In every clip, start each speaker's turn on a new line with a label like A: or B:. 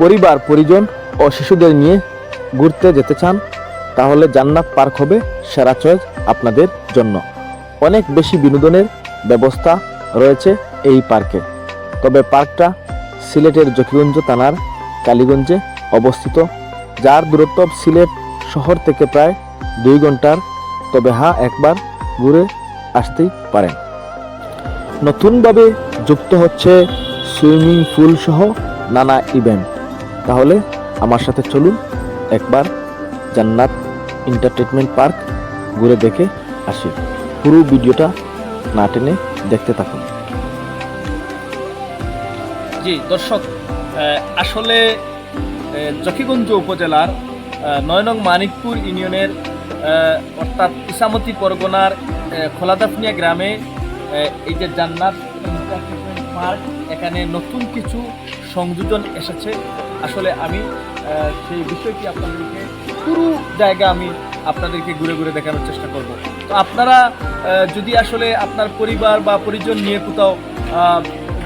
A: পরিবার, পরিজন ও শিশুদের নিয়ে ঘুরতে যেতে চান, তাহলে জান্নাত পার্ক হবে সেরা চয়েস আপনাদের জন্য। অনেক বেশি বিনোদনের ব্যবস্থা রয়েছে এই পার্কে। তবে পার্কটা সিলেটের জকিগঞ্জ থানার কালীগঞ্জে অবস্থিত, যার দূরত্ব সিলেট শহর থেকে প্রায় দুই ঘণ্টার। তবে হ্যাঁ একবার ঘুরে আসতেই পারেন। নতুনভাবে যুক্ত হচ্ছে সুইমিং পুল সহ নানা ইভেন্ট। তাহলে আমার সাথে চলুন একবার জান্নাত এন্টারটেনমেন্ট পার্ক ঘুরে দেখে আসি। পুরো ভিডিওটা না টেনে দেখতে থাকুন।
B: জি দর্শক আসলে আহ, জকিগঞ্জ উপজেলার নয়নং মানিকপুর ইউনিয়নের অর্থাৎ ইসামতি পরগনার খোলাদাফনিয়া গ্রামে এই যে জান্নাত পার্ক এখানে নতুন কিছু সংযোজন এসেছে। আসলে আমি সেই বিষয়টি আপনাদেরকে, পুরো জায়গা আমি আপনাদেরকে ঘুরে ঘুরে দেখানোর চেষ্টা করব। তো আপনারা যদি আসলে আপনার পরিবার বা পরিজন নিয়ে কোথাও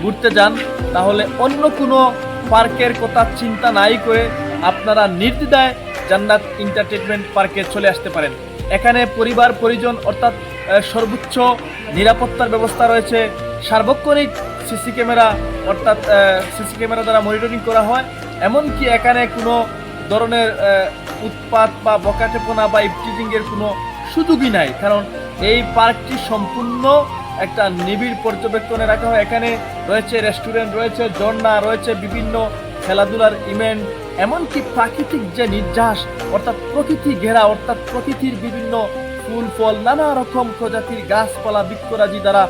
B: ঘুরতে যান, তাহলে অন্য কোনো পার্কের কথা চিন্তা নাই করে আপনারা নির্দ্বিধায় জান্নাত এন্টারটেনমেন্ট পার্কে চলে আসতে পারেন। এখানে পরিবার, পরিজন অর্থাৎ সর্বোচ্চ নিরাপত্তার ব্যবস্থা রয়েছে। সার্বক্ষণিক সিসি ক্যামেরা অর্থাৎ সিসি ক্যামেরা দ্বারা মনিটরিং করা হয়। এমনকি এখানে কোনো ধরনের উৎপাত বা বকাটেপনা বা ইফটিজিংয়ের কোনো সুযোগই নাই। কারণ এই পার্কটি সম্পূর্ণ একটা নিবিড় পর্যবেক্ষণে রাখা হয়। এখানে রয়েছে রেস্টুরেন্ট, রয়েছে ঝর্ণা, রয়েছে বিভিন্ন খেলাধুলার ইভেন্ট, এমনকি প্রাকৃতিক যে নির্যাস, অর্থাৎ প্রকৃতি ঘেরা, অর্থাৎ প্রকৃতির বিভিন্ন ফুল, ফল, নানা রকম প্রজাতির গাছপালা বৃক্ষরাজি দ্বারা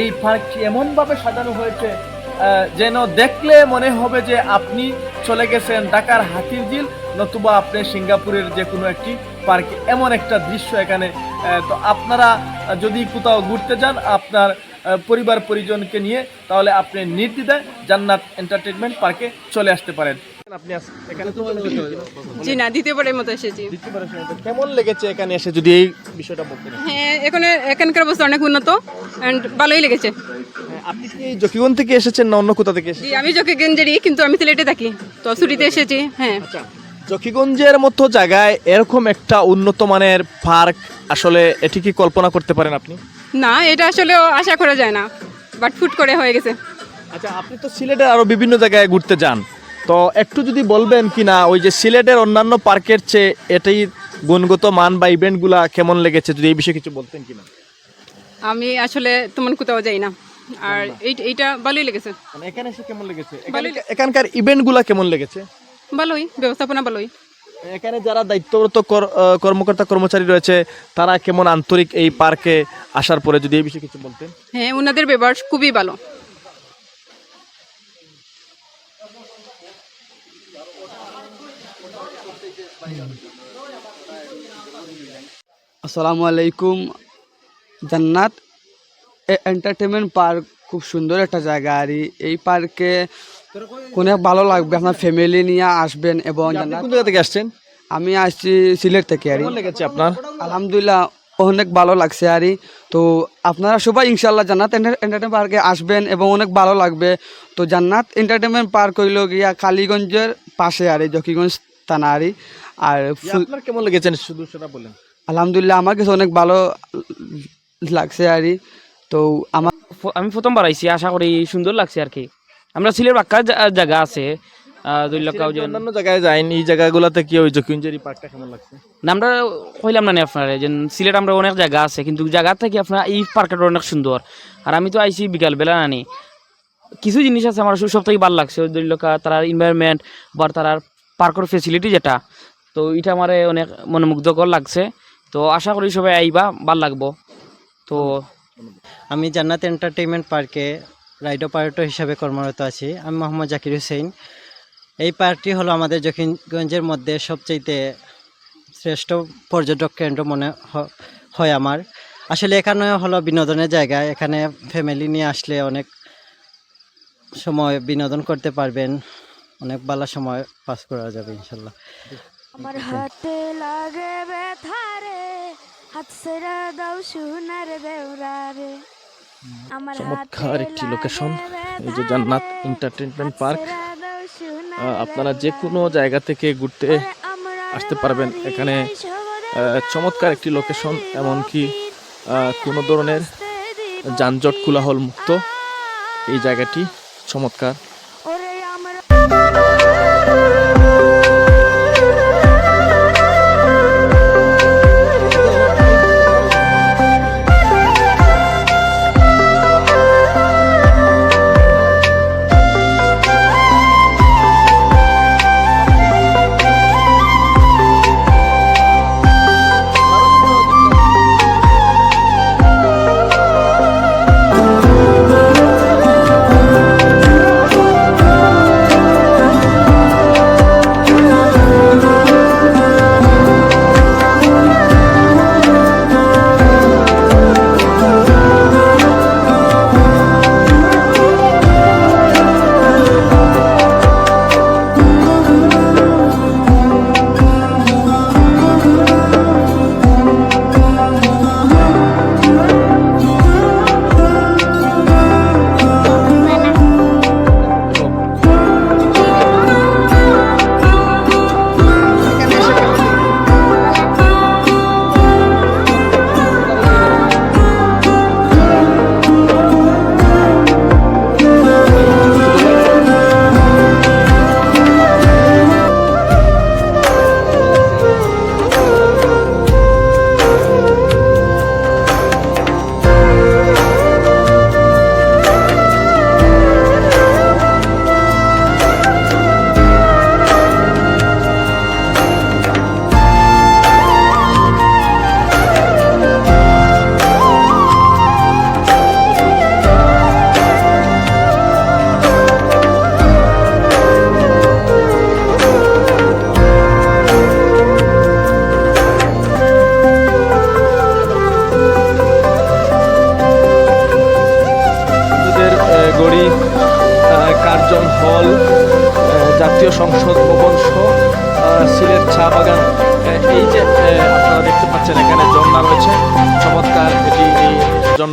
B: এই পার্কটি এমনভাবে সাজানো হয়েছে যেন দেখলে মনে হবে যে আপনি চলে গেছেন ঢাকার হাতির ঝিল নতুবা আপনি সিঙ্গাপুরের যে কোনো একটি পার্কে এমন একটা দৃশ্য এখানে। তো আপনারা যদি কোথাও ঘুরতে যান আপনার পরিবার পরিজনকে নিয়ে তাহলে আপনি নির্দ্বিধায় জান্নাত এন্টারটেনমেন্ট পার্কে চলে আসতে পারেন। আপনি এখানে তো
C: জি না দ্বিতীয়বারের মতো এসেছি।
B: দ্বিতীয়বার এসে তো কেমন লেগেছে এখানে এসে যদি এই বিষয়টা বলতেন?
C: হ্যাঁ এখানে এখানকার অবস্থা অনেক উন্নত অ্যান্ড ভালোই লেগেছে।
B: আপনি কি জকিগঞ্জ থেকে এসেছেন না অন্য কোথা থেকে এসেছেন?
C: জি আমি যোগে গেঞ্জেরি কিন্তু আমি সিলেটে থাকি। তো ছুটিতে এসেছি হ্যাঁ।
B: আচ্ছা জকিগঞ্জের মতো জায়গায় এরকম একটা উন্নত মানের পার্ক আসলে এটি কি কল্পনা করতে পারেন আপনি?
C: না এটা আসলে আশা করা যায় না বাট ফুট করে হয়ে গেছে।
B: আচ্ছা আপনি তো সিলেটের আরও বিভিন্ন জায়গায় ঘুরতে যান। তো একটু যদি বলবেন কি না ওই যে সিলেটের অন্যান্য পার্কের চেয়ে এটাই গুণগত মান বা ইভেন্টগুলা কেমন লেগেছে যদি এই বিষয়ে কিছু বলতেন কিনা
C: আমি আসলে তেমন কোথাও যাই না। আর এই এইটা ভালোই লেগেছে।
B: মানে এখানে এসে কেমন লেগেছে? এখানকার- ইভেন্টগুলা কেমন লেগেছে?
C: ভালোই ব্যবস্থাপনা ভালোই।
B: এখানে যারা দায়িত্বরত কর- আহ, কর্মকর্তা কর্মচারী রয়েছে তারা কেমন আন্তরিক এই পার্কে আসার পরে যদি এই বিষয়ে কিছু বলতেন?
C: হ্যাঁ ওনাদের ব্যবহার খুবই ভালো।
D: আসসালামু আলাইকুম জান্নাত। এন্টারটেনমেন্ট পার্ক খুব সুন্দর একটা জায়গা। আর এই- পার্কে অনেক ভালো লাগবে আপনার ফ্যামিলি নিয়ে আসবেন এবং
B: কোন জায়গা থেকে আসছেন?
D: আমি আসছি সিলেট থেকে আর
B: লেগেছে আপনার?
D: আলহামদুলিল্লাহ অনেক ভালো লাগছে আর তো আপনারা সবাই ইনশাল্লাহ জান্নাত এন্টারটেনমেন্ট পার্কে আসবেন এবং অনেক ভালো লাগবে। তো জান্নাত এন্টারটেনমেন্ট পার্ক হইল গিয়া কালীগঞ্জের পাশে আর জকিগঞ্জ থানারি আর
B: আপনার কেমন লেগেছে? শুধু সেটা বলেন।
D: আলহামদুলিল্লাহ আমার কাছে অনেক ভালো লাগছে আর তো আমার
E: আমি প্রথমবার আইছি আশা করি সুন্দর লাগছে আর কি। আমরা সিলেট বাক্কা জায়গা আছে
B: অন্যান্য জায়গায় এই জায়গাগুলোতে কি ওই জকিঞ্জেরি পার্কটা কেমন লাগছে?
E: আমরা কইলাম না নি আপনার যে সিলেট আমরা অনেক জায়গা আছে কিন্তু জায়গা থেকে আপনার এই পার্কটা অনেক সুন্দর। আর আমি তো আইছি বিকালবেলা নানি। কিছু জিনিস আছে আমার সব থেকে ভালো লাগছে তার এনভায়রনমেন্ট বা তার পার্কের ফেসিলিটি যেটা তো এটা আমার অনেক মনোমুগ্ধকর লাগছে। তো আশা করি সবাই আইবা ভালো লাগবো। তো
F: আমি জান্নাত এন্টারটেইনমেন্ট পার্কে রাইড অপারেটর হিসাবে কর্মরত আছি। আমি মোহাম্মদ জাকির হোসেন এই পার্কটি হলো আমাদের জকিগঞ্জের মধ্যে সবচাইতে শ্রেষ্ঠ পর্যটক কেন্দ্র মনে হয় আমার। আসলে এখানে হলো বিনোদনের জায়গা। এখানে ফ্যামিলি নিয়ে আসলে অনেক সময় বিনোদন করতে পারবেন। অনেক ভালো সময় পাস করা যাবে ইনশাল্লাহ।
G: আমার হাতে লাগে ব্যথা রে। হাত সেরা দাও সোনার দেওরারে। আমার
B: চমৎকার একটি লোকেশন এই যে জান্নাত এন্টারটেনমেন্ট পার্ক আপনারা যে কোনো জায়গা থেকে ঘুরতে আসতে পারবেন। এখানে চমৎকার একটি লোকেশন এমনকি কোনো ধরনের যানজট কোলাহল মুক্ত এই জায়গাটি চমৎকার।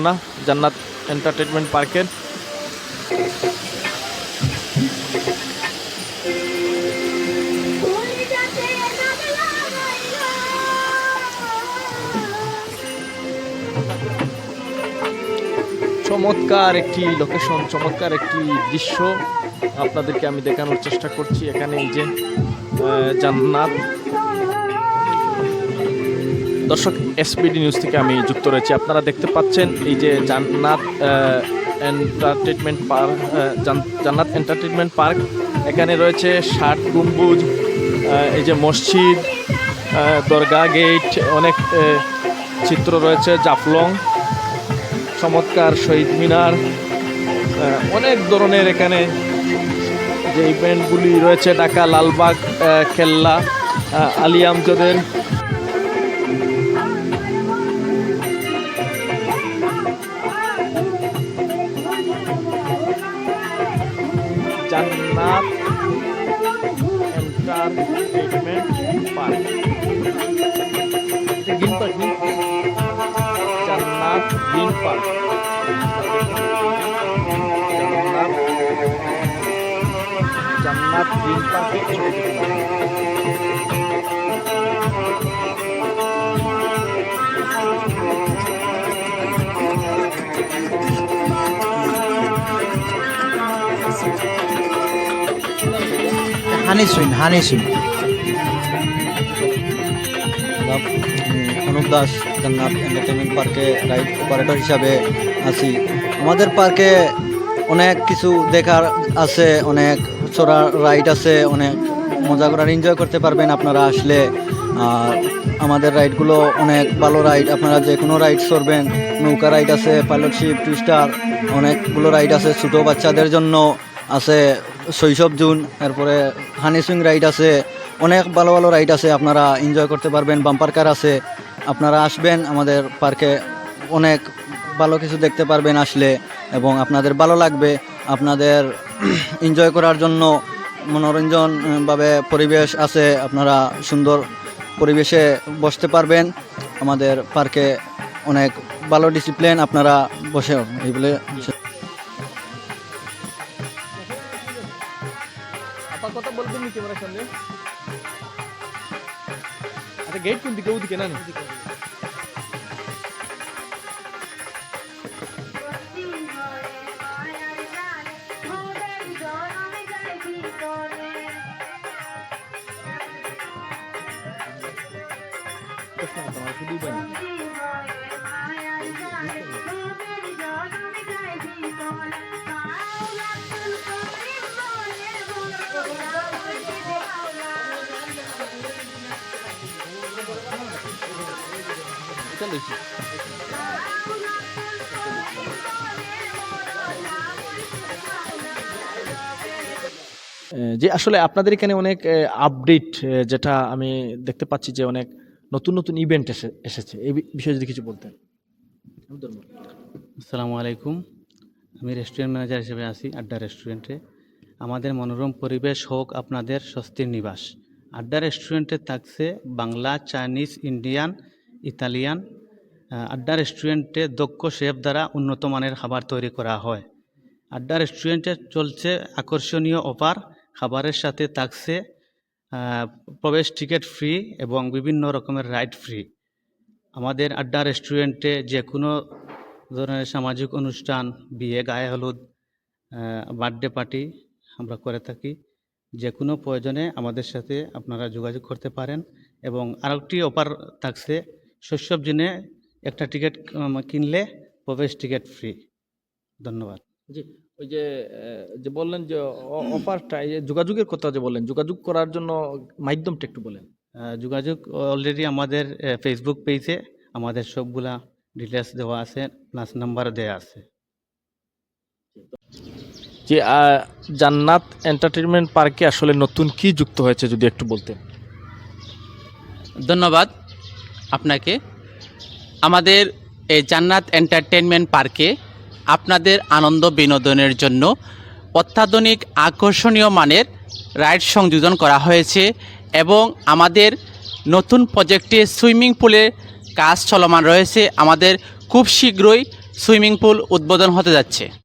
B: ঝর্ণা জান্নাত এন্টারটেনমেন্ট পার্কের চমৎকার একটি লোকেশন চমৎকার একটি দৃশ্য আপনাদেরকে আমি দেখানোর চেষ্টা করছি এখানে এই যে জান্নাত। দর্শক এসপিডি নিউজ থেকে আমি যুক্ত রয়েছি। আপনারা দেখতে পাচ্ছেন এই যে Jannat entertainment park Jannat entertainment park এখানে রয়েছে ষাট গম্বুজ এই যে মসজিদ দরগা গেট অনেক চিত্র রয়েছে জাফলং চমৎকার শহীদ মিনার অনেক ধরনের এখানে যে ইভেন্টগুলি রয়েছে ঢাকা লালবাগ কেল্লা আহ, Ali আমজদের। Park green park Jannat green Jannat Jannat green
H: Das জান্নাত এন্টারটেনমেন্ট পার্কে রাইড অপারেটর হিসাবে আছি। আমাদের পার্কে অনেক কিছু দেখার আছে, অনেক চড়ার রাইড আছে, অনেক মজা করার এনজয় করতে পারবেন আপনারা আসলে। আর আমাদের রাইডগুলো অনেক ভালো রাইড আপনারা যে কোনো রাইড চড়বেন। নৌকা রাইড আছে পাইলটশিপ টুইস্টার অনেকগুলো রাইড আছে, ছোটো বাচ্চাদের জন্য আছে, শৈশব জুন, এরপরে হানি সুইং রাইড আছে, অনেক ভালো ভালো রাইড আছে, আপনারা এনজয় করতে পারবেন বাম্পার কার আছে। আপনারা আসবেন, আমাদের পার্কে অনেক ভালো কিছু দেখতে পারবেন আসলে, এবং আপনাদের ভালো লাগবে। আপনাদের এনজয় করার জন্য মনোরঞ্জনভাবে ভাবে পরিবেশ আছে, আপনারা সুন্দর পরিবেশে বসতে পারবেন। আমাদের পার্কে অনেক ভালো ডিসিপ্লিন আপনারা বসে এই বলে
B: কোন দিকে যে আসলে আপনাদের এখানে অনেক আপডেট যেটা আমি দেখতে পাচ্ছি যে অনেক নতুন নতুন ইভেন্ট এসে এসেছে। এই বিষয়ে যদি কিছু বলতেন।
I: আসসালামু আলাইকুম। আমি রেস্টুরেন্ট ম্যানেজার হিসেবে আছি আড্ডা রেস্টুরেন্টে আমাদের মনোরম পরিবেশ হোক আপনাদের স্বস্তির নিবাস। আড্ডা রেস্টুরেন্টে থাকছে বাংলা চাইনিজ ইন্ডিয়ান ইতালিয়ান আড্ডা রেস্টুরেন্টে দক্ষ শেফ দ্বারা উন্নত মানের খাবার তৈরি করা হয়। আড্ডা রেস্টুরেন্টে চলছে আকর্ষণীয় অফার। খাবারের সাথে থাকছে প্রবেশ টিকিট ফ্রি এবং বিভিন্ন রকমের রাইড ফ্রি। আমাদের আড্ডা রেস্টুরেন্টে যে কোনো ধরনের সামাজিক অনুষ্ঠান, বিয়ে, গায়ে হলুদ বার্থডে পার্টি আমরা করে থাকি। যে কোনো প্রয়োজনে আমাদের সাথে আপনারা যোগাযোগ করতে পারেন এবং আরেকটি অফার থাকছে শৈশব দিনে একটা টিকিট কিনলে প্রবেশ টিকিট ফ্রি ধন্যবাদ।
B: জি ওই যে যে বললেন যে অ- অফারটা এই যে যোগাযোগের কথা যে বললেন যোগাযোগ করার জন্য মাধ্যমটা একটু বলেন।
I: যোগাযোগ অলরেডি আমাদের ফেসবুক পেজে আমাদের সবগুলা ডিটেলস দেওয়া আছে প্লাস নাম্বার দেওয়া আছে।
B: যে জান্নাত এন্টারটেনমেন্ট পার্কে আসলে নতুন কি যুক্ত হয়েছে যদি একটু বলতেন?
J: ধন্যবাদ। আপনাকে। আমাদের এই জান্নাত এন্টারটেনমেন্ট পার্কে আপনাদের আনন্দ বিনোদনের জন্য অত্যাধুনিক আকর্ষণীয় মানের রাইড সংযোজন করা হয়েছে এবং আমাদের নতুন প্রজেক্টে সুইমিং পুলের কাজ চলমান রয়েছে। আমাদের খুব শীঘ্রই সুইমিং পুল উদ্বোধন হতে যাচ্ছে।